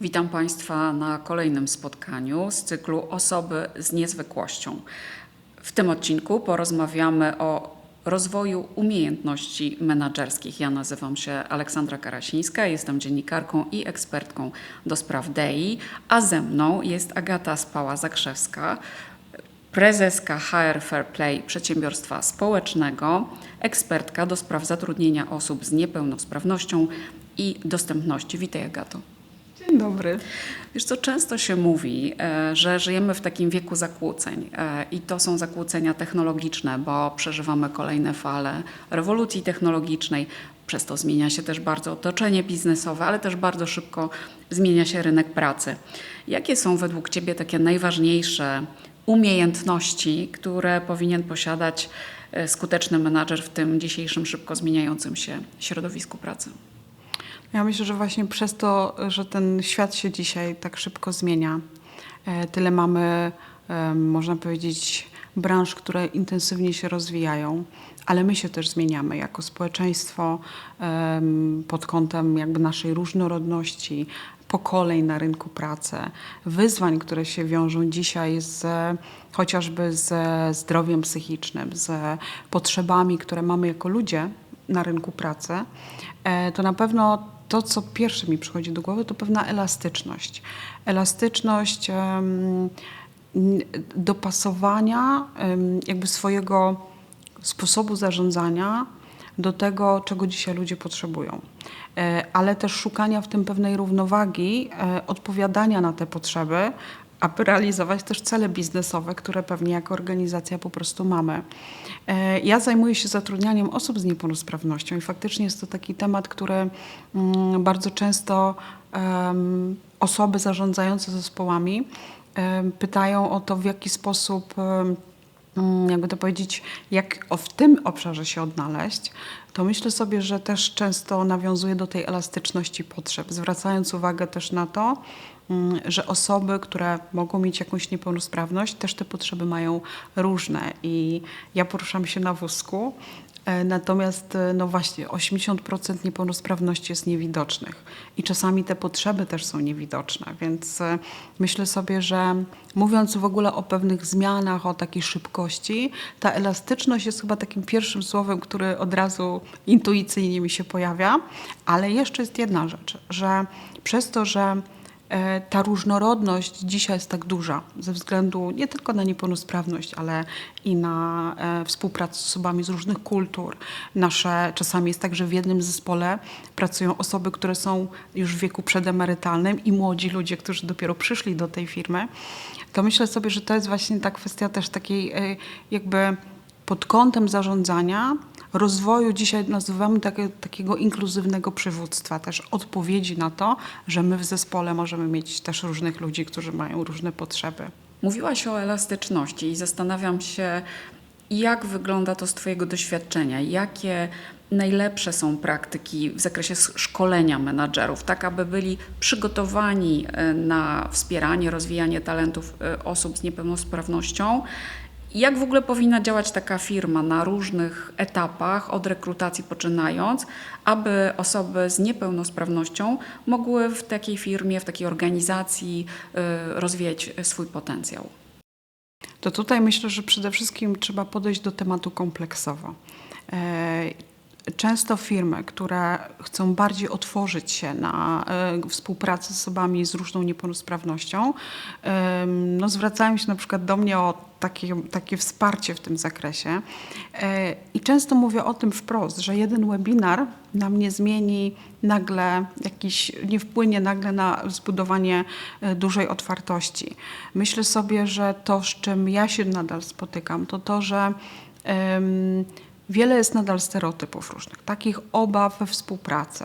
Witam Państwa na kolejnym spotkaniu z cyklu Osoby z niezwykłością. W tym odcinku porozmawiamy o rozwoju umiejętności menedżerskich. Ja nazywam się Aleksandra Karasińska, jestem dziennikarką i ekspertką do spraw DEI, a ze mną jest Agata Spała-Zakrzewska, prezeska HR Fair Play Przedsiębiorstwa Społecznego, ekspertka do spraw zatrudnienia osób z niepełnosprawnością i dostępności. Witaj Agato. Dzień dobry. Wiesz co, często się mówi, e, że żyjemy w takim wieku zakłóceń e, i to są zakłócenia technologiczne, bo przeżywamy kolejne fale rewolucji technologicznej. Przez to zmienia się też bardzo otoczenie biznesowe, ale też bardzo szybko zmienia się rynek pracy. Jakie są według Ciebie takie najważniejsze umiejętności, które powinien posiadać e, skuteczny menadżer w tym dzisiejszym szybko zmieniającym się środowisku pracy? Ja myślę, że właśnie przez to, że ten świat się dzisiaj tak szybko zmienia, e, tyle mamy, można powiedzieć, branż, które intensywnie się rozwijają, ale my się też zmieniamy jako społeczeństwo pod kątem jakby naszej różnorodności, pokoleń na rynku pracy, wyzwań, które się wiążą dzisiaj z chociażby ze zdrowiem psychicznym, z potrzebami, które mamy jako ludzie na rynku pracy, e, to na pewno to, co pierwsze mi przychodzi do głowy, to pewna elastyczność. Elastyczność dopasowania jakby swojego sposobu zarządzania do tego, czego dzisiaj ludzie potrzebują. E, Ale też szukania w tym pewnej równowagi, e, odpowiadania na te potrzeby, aby realizować też cele biznesowe, które pewnie jako organizacja po prostu mamy. E, Ja zajmuję się zatrudnianiem osób z niepełnosprawnością i faktycznie jest to taki temat, który mm, bardzo często osoby zarządzające zespołami pytają o to, w jaki sposób jakby to powiedzieć, jak w tym obszarze się odnaleźć, to myślę sobie, że też często nawiązuje do tej elastyczności potrzeb, zwracając uwagę też na to, mm, że osoby, które mogą mieć jakąś niepełnosprawność, też te potrzeby mają różne. I ja poruszam się na wózku, natomiast e, no właśnie 80% niepełnosprawności jest niewidocznych. I czasami te potrzeby też są niewidoczne, więc e, myślę sobie, że mówiąc w ogóle o pewnych zmianach, o takiej szybkości, ta elastyczność jest chyba takim pierwszym słowem, który od razu intuicyjnie mi się pojawia, ale jeszcze jest jedna rzecz, że przez to, że e, ta różnorodność dzisiaj jest tak duża ze względu nie tylko na niepełnosprawność, ale i na e, współpracę z osobami z różnych kultur. Nasze czasami jest tak, że w jednym zespole pracują osoby, które są już w wieku przedemerytalnym i młodzi ludzie, którzy dopiero przyszli do tej firmy. To myślę sobie, że to jest właśnie ta kwestia też takiej e, jakby pod kątem zarządzania rozwoju dzisiaj nazywamy takie, takiego inkluzywnego przywództwa, też odpowiedzi na to, że my w zespole możemy mieć też różnych ludzi, którzy mają różne potrzeby. Mówiłaś o elastyczności i zastanawiam się, jak wygląda to z Twojego doświadczenia? Jakie najlepsze są praktyki w zakresie szkolenia menadżerów, tak aby byli przygotowani e, na wspieranie, rozwijanie talentów e, osób z niepełnosprawnością? Jak w ogóle powinna działać taka firma na różnych etapach, od rekrutacji poczynając, aby osoby z niepełnosprawnością mogły w takiej firmie, w takiej organizacji e, rozwijać swój potencjał? To tutaj myślę, że przede wszystkim trzeba podejść do tematu kompleksowo. Często firmy, które chcą bardziej otworzyć się na e, współpracę z osobami z różną niepełnosprawnością, no, zwracają się na przykład do mnie o takie, takie wsparcie w tym zakresie. E, I często mówię o tym wprost, że jeden webinar nam nie zmieni nagle jakiś, nie wpłynie nagle na zbudowanie e, dużej otwartości. Myślę sobie, że to, z czym ja się nadal spotykam, to to, że wiele jest nadal stereotypów różnych, takich obaw we współpracy,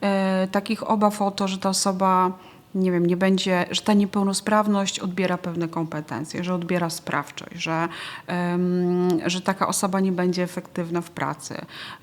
e, takich obaw o to, że ta osoba nie wiem, nie będzie, że ta niepełnosprawność odbiera pewne kompetencje, że odbiera sprawczość, że, że taka osoba nie będzie efektywna w pracy,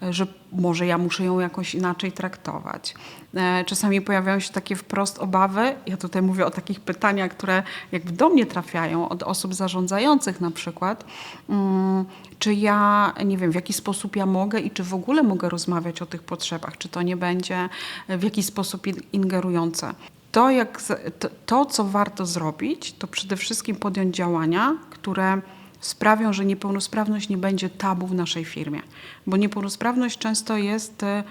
że może ja muszę ją jakoś inaczej traktować. E, Czasami pojawiają się takie wprost obawy, ja tutaj mówię o takich pytaniach, które jakby do mnie trafiają od osób zarządzających na przykład, mm, czy ja, nie wiem, w jaki sposób ja mogę i czy w ogóle mogę rozmawiać o tych potrzebach, czy to nie będzie w jakiś sposób in- ingerujące. To, jak, to, to, co warto zrobić, to przede wszystkim podjąć działania, które sprawią, że niepełnosprawność nie będzie tabu w naszej firmie. Bo niepełnosprawność często jest, e,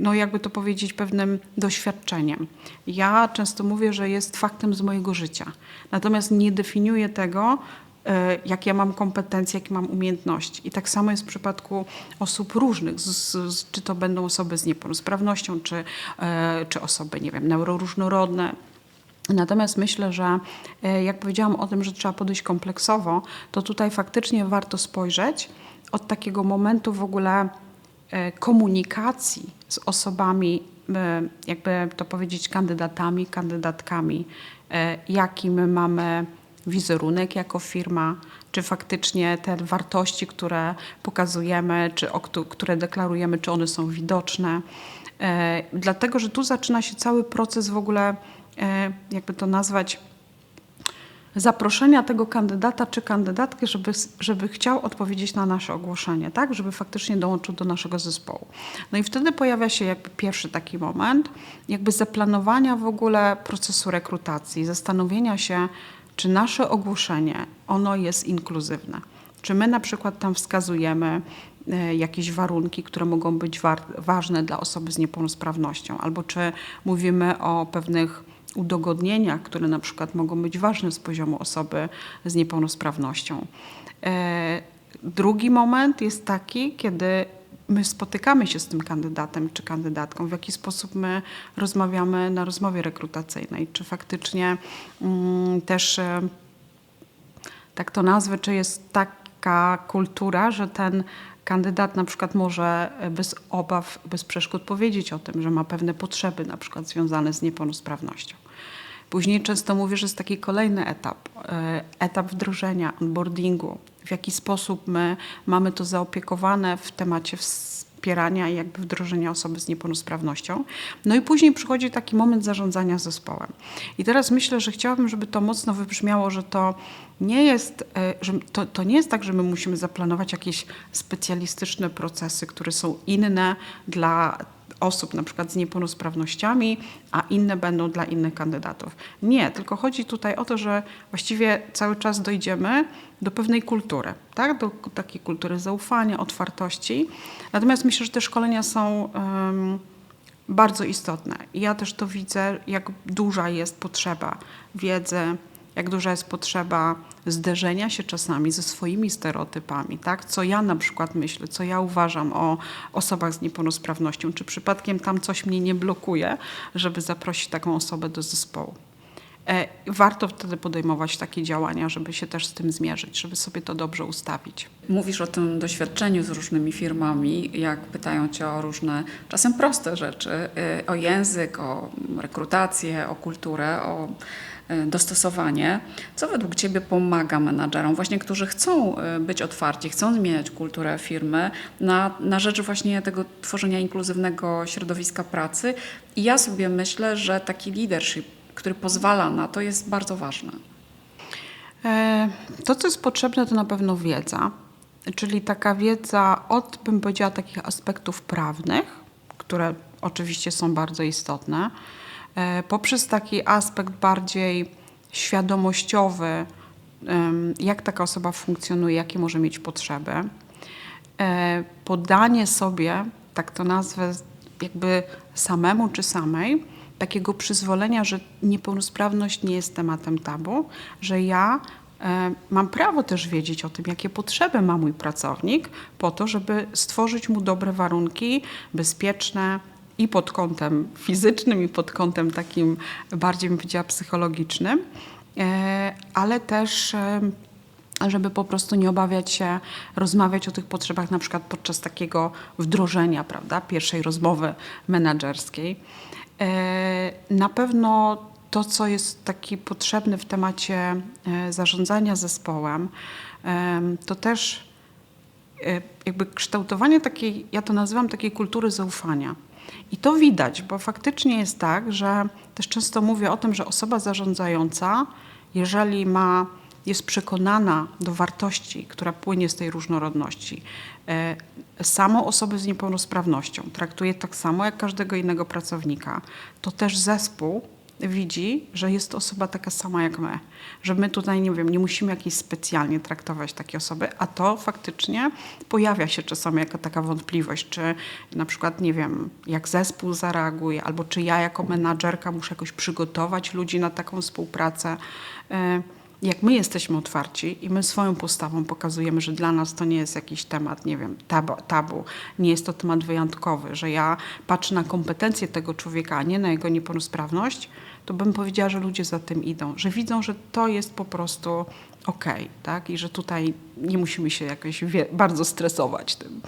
no jakby to powiedzieć, pewnym doświadczeniem. Ja często mówię, że jest faktem z mojego życia. Natomiast nie definiuję tego, e, jakie ja mam kompetencje, jakie mam umiejętności. I tak samo jest w przypadku osób różnych, z, z, czy to będą osoby z niepełnosprawnością, czy, e, czy osoby, nie wiem, neuroróżnorodne. Natomiast myślę, że e, jak powiedziałam o tym, że trzeba podejść kompleksowo, to tutaj faktycznie warto spojrzeć od takiego momentu w ogóle komunikacji z osobami, jakby to powiedzieć, kandydatami, kandydatkami, jaki my mamy wizerunek jako firma, czy faktycznie te wartości, które pokazujemy, czy o, któ- które deklarujemy, czy one są widoczne. E, Dlatego, że tu zaczyna się cały proces w ogóle, e, jakby to nazwać, zaproszenia tego kandydata czy kandydatki, żeby, żeby chciał odpowiedzieć na nasze ogłoszenie, tak? Żeby faktycznie dołączył do naszego zespołu. No i wtedy pojawia się jakby pierwszy taki moment, jakby zaplanowania w ogóle procesu rekrutacji, zastanowienia się, czy nasze ogłoszenie, ono jest inkluzywne. Czy my na przykład tam wskazujemy e, jakieś warunki, które mogą być ważne dla osoby z niepełnosprawnością, albo czy mówimy o pewnych udogodnieniach, które na przykład mogą być ważne z poziomu osoby z niepełnosprawnością. E, Drugi moment jest taki, kiedy my spotykamy się z tym kandydatem czy kandydatką, w jaki sposób my rozmawiamy na rozmowie rekrutacyjnej, czy faktycznie mm, też e, tak to nazwę, czy jest taka kultura, że ten kandydat na przykład może bez obaw, bez przeszkód powiedzieć o tym, że ma pewne potrzeby na przykład związane z niepełnosprawnością. Później często mówię, że jest taki kolejny etap, e, etap wdrożenia, onboardingu, w jaki sposób my mamy to zaopiekowane w temacie wspierania i jakby wdrożenia osoby z niepełnosprawnością. No i później przychodzi taki moment zarządzania zespołem. I teraz myślę, że chciałabym, żeby to mocno wybrzmiało, że to nie jest, e, że to, to nie jest tak, że my musimy zaplanować jakieś specjalistyczne procesy, które są inne dla osób na przykład z niepełnosprawnościami, a inne będą dla innych kandydatów. Nie, tylko chodzi tutaj o to, że właściwie cały czas dojdziemy do pewnej kultury, tak? do takiej kultury zaufania, otwartości. Natomiast myślę, że te szkolenia są em, bardzo istotne. Ja też to widzę, jak duża jest potrzeba wiedzy, jak duża jest potrzeba zderzenia się czasami ze swoimi stereotypami, tak? Co ja na przykład myślę, co ja uważam o osobach z niepełnosprawnością, czy przypadkiem tam coś mnie nie blokuje, żeby zaprosić taką osobę do zespołu. E, Warto wtedy podejmować takie działania, żeby się też z tym zmierzyć, żeby sobie to dobrze ustawić. Mówisz o tym doświadczeniu z różnymi firmami, jak pytają cię o różne, czasem proste rzeczy, y, o język, o rekrutację, o kulturę, o dostosowanie. Co według Ciebie pomaga menadżerom, właśnie którzy chcą y, być otwarci, chcą zmieniać kulturę firmy na, na rzecz właśnie tego tworzenia inkluzywnego środowiska pracy? I ja sobie myślę, że taki leadership, który pozwala na to, jest bardzo ważny. E, To, co jest potrzebne, to na pewno wiedza, czyli taka wiedza od, bym powiedziała, takich aspektów prawnych, które oczywiście są bardzo istotne, e, poprzez taki aspekt bardziej świadomościowy, jak taka osoba funkcjonuje, jakie może mieć potrzeby, e, podanie sobie, tak to nazwę, jakby samemu czy samej, takiego przyzwolenia, że niepełnosprawność nie jest tematem tabu, że ja e, mam prawo też wiedzieć o tym, jakie potrzeby ma mój pracownik, po to, żeby stworzyć mu dobre warunki, bezpieczne i pod kątem fizycznym, i pod kątem takim bardziej, bym powiedziała, psychologicznym, e, ale też e, żeby po prostu nie obawiać się rozmawiać o tych potrzebach na przykład podczas takiego wdrożenia, prawda, pierwszej rozmowy menedżerskiej. E, Na pewno to, co jest taki potrzebne w temacie zarządzania zespołem, em, to też jakby kształtowanie takiej, ja to nazywam takiej kultury zaufania. I to widać, bo faktycznie jest tak, że też często mówię o tym, że osoba zarządzająca, jeżeli ma, jest przekonana do wartości, która płynie z tej różnorodności, e, samą osobę z niepełnosprawnością traktuje tak samo jak każdego innego pracownika, to też zespół widzi, że jest to osoba taka sama jak my. Że my tutaj, nie wiem, nie musimy jakiejś specjalnie traktować takiej osoby, a to faktycznie pojawia się czasami jako taka wątpliwość, czy na przykład, nie wiem, jak zespół zareaguje, albo czy ja jako menadżerka muszę jakoś przygotować ludzi na taką współpracę. E, jak my jesteśmy otwarci i my swoją postawą pokazujemy, że dla nas to nie jest jakiś temat, nie wiem, tabu, tabu, nie jest to temat wyjątkowy, że ja patrzę na kompetencje tego człowieka, a nie na jego niepełnosprawność, to bym powiedziała, że ludzie za tym idą, że widzą, że to jest po prostu okej, tak? I że tutaj nie musimy się jakoś bardzo stresować tym.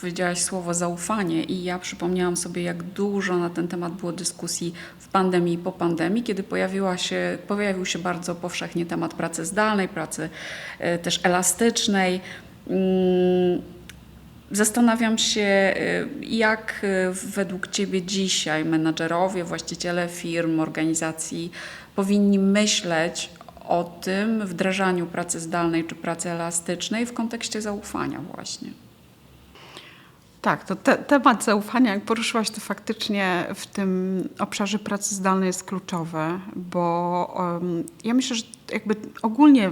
Powiedziałaś słowo zaufanie i ja przypomniałam sobie, jak dużo na ten temat było dyskusji w pandemii i po pandemii, kiedy pojawiła się, pojawił się bardzo powszechnie temat pracy zdalnej, pracy e, też elastycznej. Mm, Zastanawiam się, e, jak e, według Ciebie dzisiaj menadżerowie, właściciele firm, organizacji powinni myśleć o tym wdrażaniu pracy zdalnej czy pracy elastycznej w kontekście zaufania właśnie. Tak, to te, temat zaufania, jak poruszyłaś, to faktycznie w tym obszarze pracy zdalnej jest kluczowy, bo um, ja myślę, że jakby ogólnie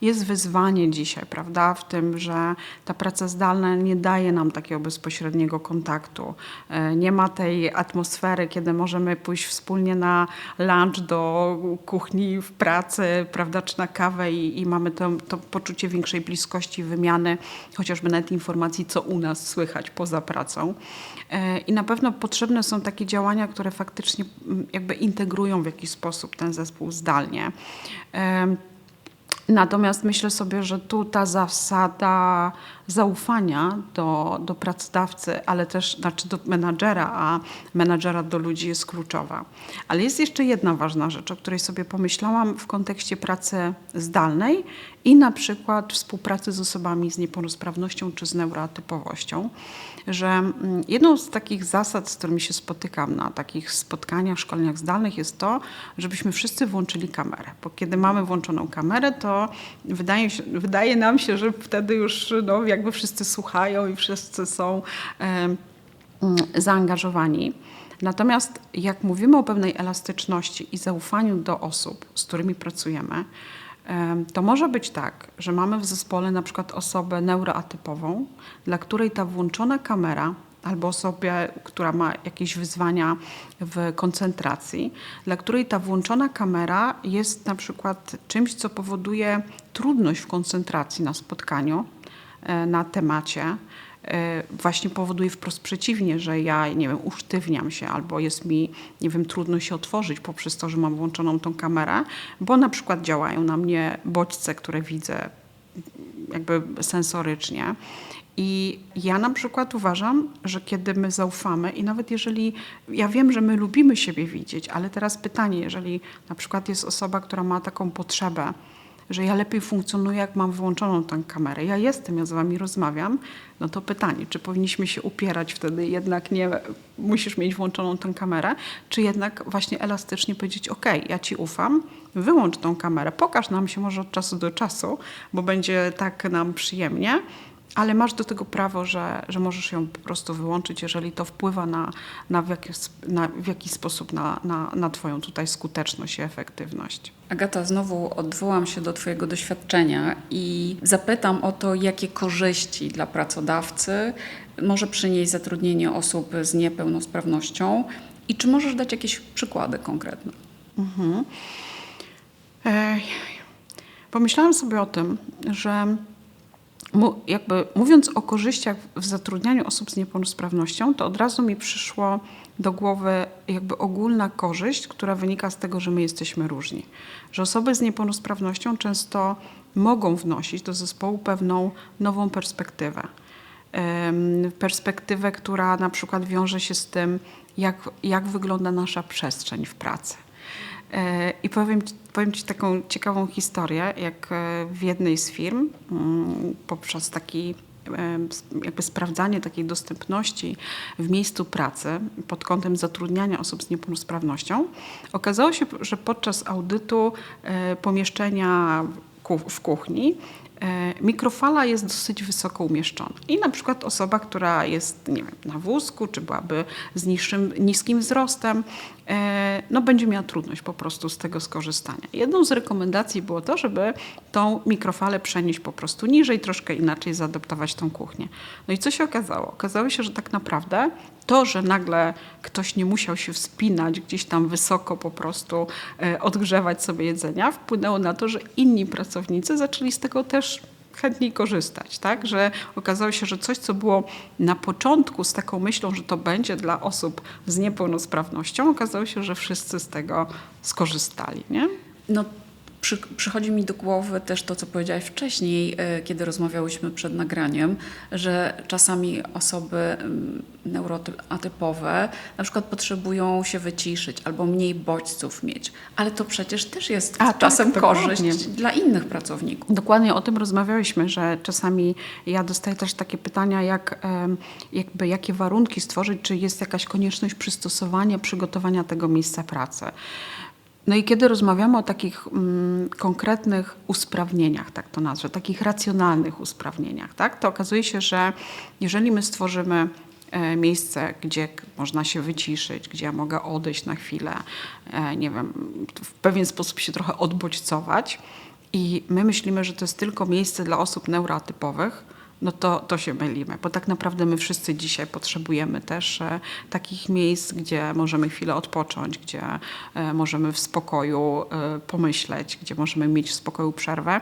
jest wyzwanie dzisiaj, prawda, w tym, że ta praca zdalna nie daje nam takiego bezpośredniego kontaktu. E, Nie ma tej atmosfery, kiedy możemy pójść wspólnie na lunch do kuchni w pracy, prawda, czy na kawę i, i mamy to, to poczucie większej bliskości, wymiany, chociażby nawet informacji, co u nas słychać poza pracą. E, I na pewno potrzebne są takie działania, które faktycznie mm, jakby integrują w jakiś sposób ten zespół zdalnie. Natomiast myślę sobie, że tu ta zasada zaufania do, do pracodawcy, ale też znaczy do menadżera, a menadżera do ludzi jest kluczowa. Ale jest jeszcze jedna ważna rzecz, o której sobie pomyślałam w kontekście pracy zdalnej i na przykład współpracy z osobami z niepełnosprawnością czy z neuroatypowością, że mm, jedną z takich zasad, z którymi się spotykam na takich spotkaniach, szkoleniach zdalnych jest to, żebyśmy wszyscy włączyli kamerę, bo kiedy mamy włączoną kamerę, to wydaje, się, wydaje nam się, że wtedy już no, jakby wszyscy słuchają i wszyscy są mm, zaangażowani. Natomiast jak mówimy o pewnej elastyczności i zaufaniu do osób, z którymi pracujemy, em, to może być tak, że mamy w zespole na przykład osobę neuroatypową, dla której ta włączona kamera albo osobie, która ma jakieś wyzwania w koncentracji, dla której ta włączona kamera jest na przykład czymś, co powoduje trudność w koncentracji na spotkaniu, e, na temacie. E, Właśnie powoduje wprost przeciwnie, że ja, nie wiem, usztywniam się albo jest mi, nie wiem, trudno się otworzyć poprzez to, że mam włączoną tą kamerę, bo na przykład działają na mnie bodźce, które widzę jakby sensorycznie. I ja na przykład uważam, że kiedy my zaufamy i nawet jeżeli ja wiem, że my lubimy siebie widzieć, ale teraz pytanie, jeżeli na przykład jest osoba, która ma taką potrzebę, że ja lepiej funkcjonuję, jak mam wyłączoną tę kamerę. Ja jestem, ja z wami rozmawiam, no to pytanie, czy powinniśmy się upierać wtedy jednak nie musisz mieć włączoną tę kamerę, czy jednak właśnie elastycznie powiedzieć, ok, ja ci ufam, wyłącz tą kamerę, pokaż nam się może od czasu do czasu, bo będzie tak nam przyjemnie, ale masz do tego prawo, że, że możesz ją po prostu wyłączyć, jeżeli to wpływa na, na, w, jakiś, na w jakiś sposób na, na, na Twoją tutaj skuteczność i efektywność. Agata, znowu odwołam się do Twojego doświadczenia i zapytam o to, jakie korzyści dla pracodawcy może przynieść zatrudnienie osób z niepełnosprawnością i czy możesz dać jakieś przykłady konkretne? Mhm. Ej, pomyślałam sobie o tym, że jakby mówiąc o korzyściach w zatrudnianiu osób z niepełnosprawnością, to od razu mi przyszło do głowy jakby ogólna korzyść, która wynika z tego, że my jesteśmy różni. Że osoby z niepełnosprawnością często mogą wnosić do zespołu pewną nową perspektywę. Perspektywę, która na przykład wiąże się z tym, jak, jak wygląda nasza przestrzeń w pracy. E, I powiem, powiem Ci taką ciekawą historię, jak e, w jednej z firm mm, poprzez taki e, jakby sprawdzanie takiej dostępności w miejscu pracy pod kątem zatrudniania osób z niepełnosprawnością, okazało się, że podczas audytu e, pomieszczenia w kuchni mikrofala jest dosyć wysoko umieszczona. I na przykład osoba, która jest nie wiem, na wózku, czy byłaby z niższym, niskim wzrostem, e, no będzie miała trudność po prostu z tego skorzystania. Jedną z rekomendacji było to, żeby tą mikrofalę przenieść po prostu niżej, troszkę inaczej zaadaptować tą kuchnię. No i co się okazało? Okazało się, że tak naprawdę to, że nagle ktoś nie musiał się wspinać gdzieś tam wysoko po prostu e, odgrzewać sobie jedzenia, wpłynęło na to, że inni pracownicy zaczęli z tego też chętniej korzystać, tak? Że okazało się, że coś, co było na początku z taką myślą, że to będzie dla osób z niepełnosprawnością, okazało się, że wszyscy z tego skorzystali, nie? No, przy, przychodzi mi do głowy też to, co powiedziałaś wcześniej, e, kiedy rozmawiałyśmy przed nagraniem, że czasami osoby mm, neuroatypowe na przykład potrzebują się wyciszyć albo mniej bodźców mieć, ale to przecież też jest A, tak, czasem dokładnie. korzyść dla innych pracowników. Dokładnie o tym rozmawiałyśmy, że czasami ja dostaję też takie pytania, jak, jakby, jakie warunki stworzyć, czy jest jakaś konieczność przystosowania, przygotowania tego miejsca pracy. No i kiedy rozmawiamy o takich mm, konkretnych usprawnieniach, tak to nazwę, takich racjonalnych usprawnieniach, tak, to okazuje się, że jeżeli my stworzymy e, miejsce, gdzie można się wyciszyć, gdzie ja mogę odejść na chwilę, e, nie wiem, w pewien sposób się trochę odbodźcować i my myślimy, że to jest tylko miejsce dla osób neuroatypowych, no to, to się mylimy, bo tak naprawdę my wszyscy dzisiaj potrzebujemy też e, takich miejsc, gdzie możemy chwilę odpocząć, gdzie e, możemy w spokoju e, pomyśleć, gdzie możemy mieć w spokoju przerwę.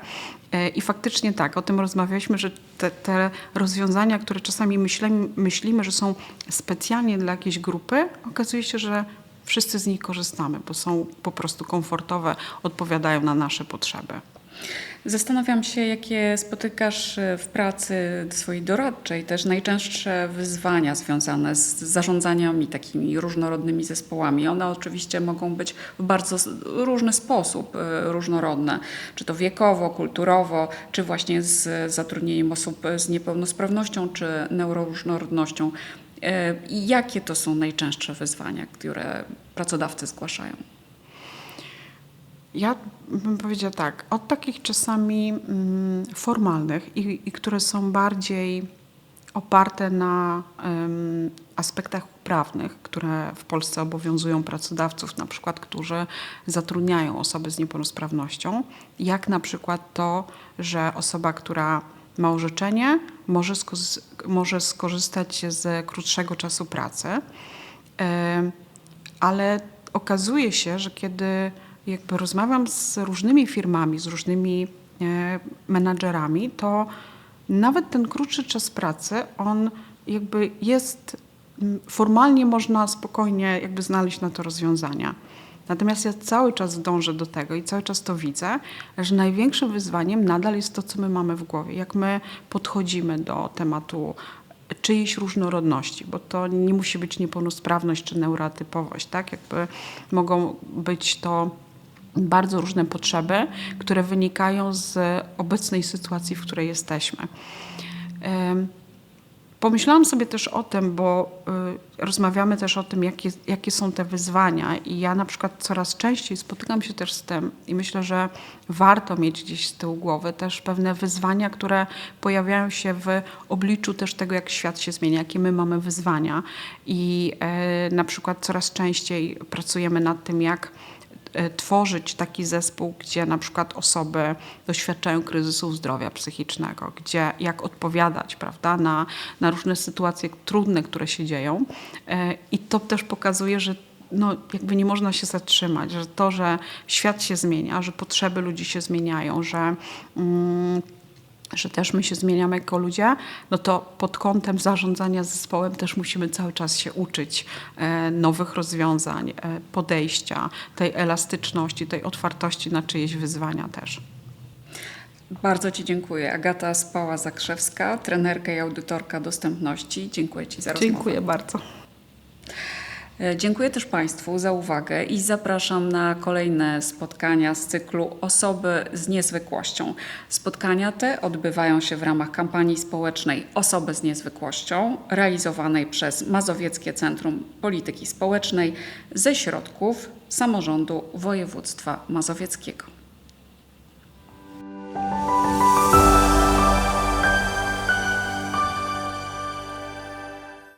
I faktycznie tak, o tym rozmawialiśmy, że te, te rozwiązania, które czasami myślimy, myślimy, że są specjalnie dla jakiejś grupy, okazuje się, że wszyscy z nich korzystamy, bo są po prostu komfortowe, odpowiadają na nasze potrzeby. Zastanawiam się, jakie spotykasz e, w pracy swojej doradczej też najczęstsze wyzwania związane z zarządzaniami takimi różnorodnymi zespołami. One oczywiście mogą być w bardzo różny sposób e, różnorodne, czy to wiekowo, kulturowo, czy właśnie z zatrudnieniem osób z niepełnosprawnością, czy neuroróżnorodnością. E, jakie to są najczęstsze wyzwania, które pracodawcy zgłaszają? Ja bym powiedziała tak, od takich czasami mm, formalnych i, i które są bardziej oparte na em, aspektach prawnych, które w Polsce obowiązują pracodawców, na przykład, którzy zatrudniają osoby z niepełnosprawnością, jak na przykład to, że osoba, która ma orzeczenie, może, sko- może skorzystać z krótszego czasu pracy. Em, ale okazuje się, że kiedy jakby rozmawiam z różnymi firmami, z różnymi e, menadżerami, to nawet ten krótszy czas pracy, on jakby jest, formalnie można spokojnie jakby znaleźć na to rozwiązania. Natomiast ja cały czas dążę do tego i cały czas to widzę, że największym wyzwaniem nadal jest to, co my mamy w głowie. Jak my podchodzimy do tematu czyjejś różnorodności, bo to nie musi być niepełnosprawność czy neurotypowość, tak? Jakby mogą być to bardzo różne potrzeby, które wynikają z obecnej sytuacji, w której jesteśmy. Pomyślałam sobie też o tym, bo y, rozmawiamy też o tym, jakie, jakie są te wyzwania, i ja na przykład coraz częściej spotykam się też z tym, i myślę, że warto mieć gdzieś z tyłu głowy też pewne wyzwania, które pojawiają się w obliczu też tego, jak świat się zmienia, jakie my mamy wyzwania. I e, na przykład coraz częściej pracujemy nad tym, jak tworzyć taki zespół, gdzie na przykład osoby doświadczają kryzysu zdrowia psychicznego, gdzie jak odpowiadać prawda, na, na różne sytuacje trudne, które się dzieją. E, I to też pokazuje, że no, jakby nie można się zatrzymać, że to, że świat się zmienia, że potrzeby ludzi się zmieniają, że mm, że też my się zmieniamy jako ludzie, no to pod kątem zarządzania zespołem też musimy cały czas się uczyć e, nowych rozwiązań, e, podejścia, tej elastyczności, tej otwartości na czyjeś wyzwania też. Bardzo Ci dziękuję. Agata Spała-Zakrzewska, trenerka i audytorka dostępności. Dziękuję Ci za rozmowę. Dziękuję bardzo. E, Dziękuję też Państwu za uwagę i zapraszam na kolejne spotkania z cyklu Osoby z niezwykłością. Spotkania te odbywają się w ramach kampanii społecznej Osoby z niezwykłością, realizowanej przez Mazowieckie Centrum Polityki Społecznej ze środków samorządu województwa mazowieckiego.